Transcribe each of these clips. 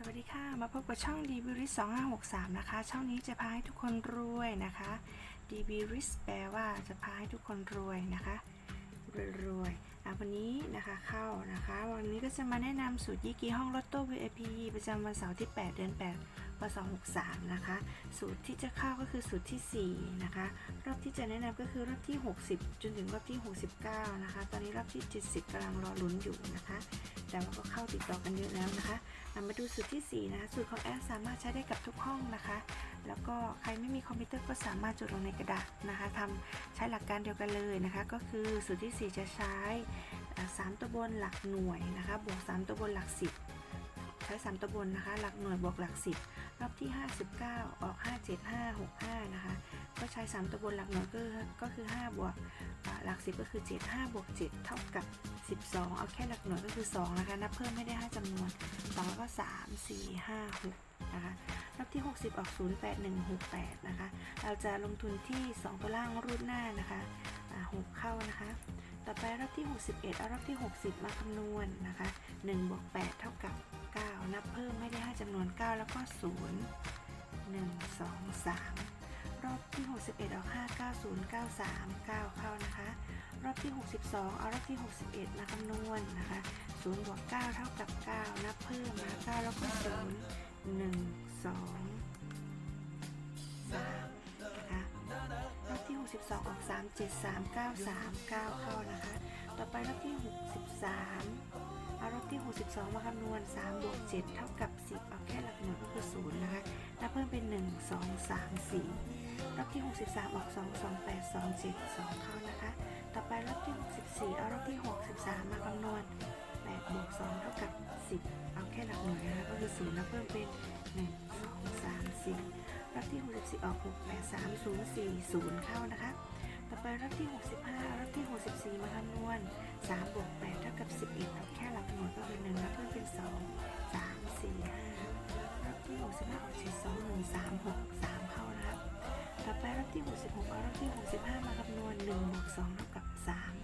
สวัสดีค่ะ มาพบกับช่อง d b r i s 2563นะคะ ช่องนี้จะพาให้ทุกคนรวยนะคะ d b r i s แปลว่าจะพาให้ทุกคนรวยนะคะ รวยๆอะวันนี้นะคะเข้านะคะ วันนี้ก็จะมาแนะนำสูตรยี่กีห้องลอตโต้ VIP ประจำวันเสาร์ที่ 8 เดือน8พศ63นะคะ สูตรที่จะเข้าก็คือสูตรทีสี่ 4 นะคะ รอบที่จะแนะนำก็คือรอบที่ 60 จนถึงรอบที่ 69 นะคะ ตอนนี้รอบที่ 70กำลังรอลุ้นอยู่นะคะ แต่ว่าก็เข้าติดต่อกันเยอะแล้วนะคะมาดูสูตรที่ 4 นะคะ สูตรของแอสสามารถใช้ได้กับทุกห้องนะคะ แล้วก็ใครไม่มีคอมพิวเตอร์ก็สามารถจดลงในกระดาษนะคะทำใช้หลักการเดียวกันเลยนะคะ ก็คือสูตรที่ 4 จะใช้อ่า3ตัวบนหลักหน่วยนะคะ บวก 3 ตัวบนหลัก 10 ใช้ 3 ตัวบนนะคะ หลักหน่วยบวกหลัก 10 รอบที่ 59 ออก 57565 นะคะ ก็ใช้ 3 ตัวบนหลักหน่วยก็คือก็คือ 5 บวกหลัก 10 ก็คือ 7 5 บวก 7 เท่ากับ 12 เอาแค่หลักหน่วยก็คือ 2 นะคะ นับเพิ่มไม่ได้ 5จำนวน 2 แล้วก็ 3 4 5 6 นะคะ รอบที่ 60 ออก 08168 นะคะ เราจะลงทุนที่ 2 ตัวล่างรูดหน้านะคะอ่า6เข้านะคะ ต่อไปรอบที่ 61เอารอบที่ 60 มาคำนวณนะคะ1บวก8เท่ากับ จำนวน 9 แล้วก็ 0 1 2 3 รอบที่ 61ออก5 9 0 9 3 9 เข้านะคะ รอบที่ 62 เอารอบที่ 61 มาคำนวณนนะคะ0บวก9เท่ากับ 9 นับเพิ่มมา 9 แล้วก็ 0 1 2 3รอบที่62ออก3 7 3 9 3 9 เข้านะคะ ต่อไปรอบที่ 63 62 มาคำนวณ3บวก7เท่ากับ 10 เอาแค่หลักหน่วยก็คือ0นะคะนับเพิ่มเป็น 1 2 3 4รอบที่ 63 ออก 2 2 8 2 7 2 เข้านะคะ ต่อไปรอบที่ 64 เอารอบที่ 63 มาคำนวณ8บวก2เท่ากับ 10 เอาแค่หลักหน่วยนะคะก็คือ0นับเพิ่มเป็น 1 2 3 4รอบที่ 64 ออก 6 8 3 0 4 0 เข้านะคะ ต่อไปรอบที่ 65รอบที่ ที่ 66 เอารอบที่ 65 มาคำนวณ1บวก2เท่ากับ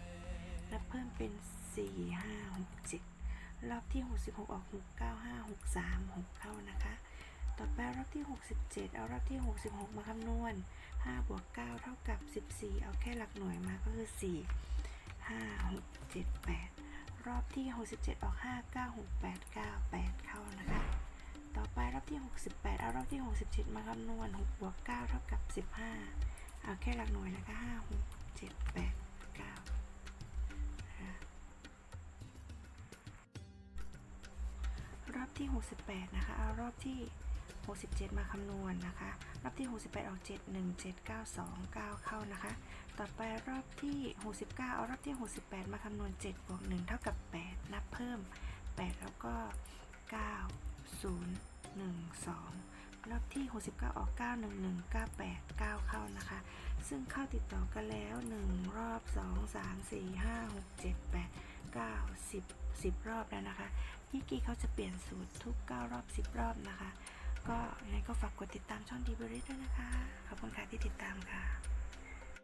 3 นับเพิ่มเป็น 4 5 6 7 รอบที่ 66 ออก 6 9 5 6 3 6 เข้านะคะ ต่อไปรอบที่ 67 เอารอบที่ 66 มาคำนวณ 5 บวก 9 เท่ากับ 14 เอาแค่หลักหน่วยมาก็คือ 4 5 6 7 8 รอบที่ 67 ออก 5 9 6 8 9 8 เข้านะคะ ต่อไปรอบที่ 68 เอารอบที่ 67 มาคำนวณ6บวก9เท่ากับ 15 เอาแค่หลักหน่วยนะคะ5 6 7 8 9 รอบที่ 68 นะคะ เอารอบที่ 67 มาคำนวณนะคะ รอบที่ 68 ออก 7 1 7 9 2 9 เข้านะคะ ต่อไปรอบที่ 69 เอารอบที่ 68 มาคำนวณ7บวก1เท่ากับ 8 นับเพิ่ม 8 แล้วก็ 9 0 1 2 รอบที่ 69 ออก 9 1 1 9 8 9 เข้านะคะ ซึ่งเข้าติดต่อกันแล้ว 1 รอบ 2 3 4 5 6 7 8 9 10 10 รอบแล้วนะคะยี่กี้เขาจะเปลี่ยนสูตรทุก 9 รอบ 10 รอบนะคะ ก็ยังไงก็ฝากกดติดตามช่องดีบรี่ด้วยนะคะ ขอบคุณค่ะที่ติดตามค่ะ